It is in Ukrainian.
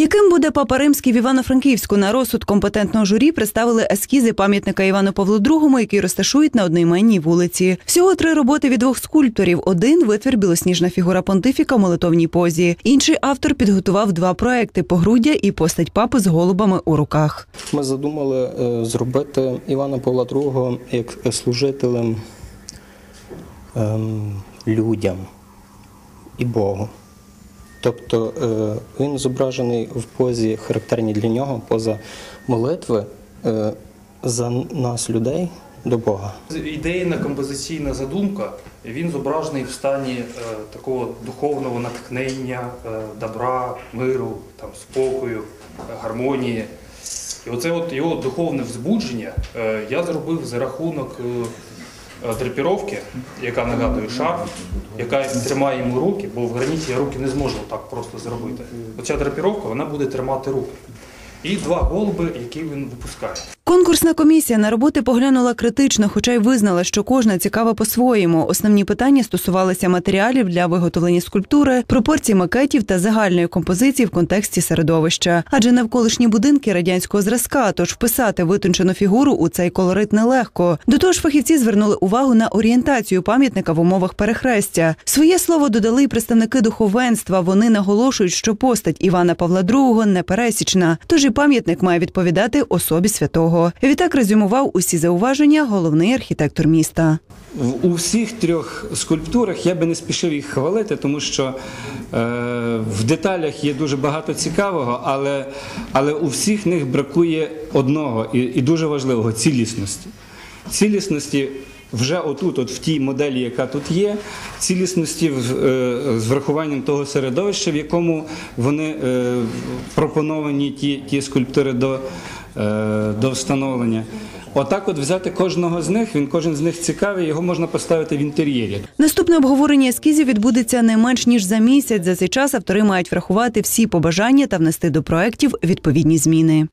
Яким буде папа римський в Івано-Франківську на розсуд компетентного журі представили ескізи пам'ятника Івану Павлу II, який розташують на одноіменній вулиці. Всього три роботи від двох скульпторів. Один витвір білосніжна фігура понтифіка в молитовній позі. Інший автор підготував два проекти погруддя і постать папи з голубами у руках. Ми задумали е, зробити Івана Павла II як служителем ем, людям і Богу. Тобто е, він зображений в позі, характерній для нього, поза молитви е, за нас, людей, до Бога. Ідейна композиційна задумка. Він зображений в стані е, такого духовного натхнення, добра, миру, там, спокою, гармонії. І оце от його духовне взбудження я зробив за рахунок драпіровки, яка нагадує шарф, яка тримає йому руки, бо в граніті я руки не зможу так просто зробити. Оця драпіровка вона буде тримати руки. І два голуби, які він випускає. Конкурсна комісія на роботи поглянула критично, хоча й визнала, що кожна цікава по-своєму. Основні питання стосувалися матеріалів для виготовлення скульптури, пропорцій макетів та загальної композиції в контексті середовища. Адже навколишні будинки радянського зразка, тож вписати витончену фігуру у цей колорит нелегко. До того ж, фахівці звернули увагу на орієнтацію пам'ятника в умовах перехрестя. Своє слово додали й представники духовенства. Вони наголошують, що постать Івана Павла II непересічна, тож і пам'ятник має відповідати особі святого. Відтак резюмував усі зауваження головний архітектор міста. В- У всіх трьох скульптурах я би не спішив їх хвалити, тому що е, в деталях є дуже багато цікавого, але, але у всіх них бракує одного і, і дуже важливого цілісності. Цілісності вже отут, от в тій моделі, яка тут є, цілісності е, з врахуванням того середовища, в якому вони е, пропоновані ті, ті скульптури до, е, до встановлення. Отак, от взяти кожного з них, він кожен з них цікавий, його можна поставити в інтер'єрі. Наступне обговорення ескізів відбудеться не менш ніж за місяць. За цей час автори мають врахувати всі побажання та внести до проєктів відповідні зміни.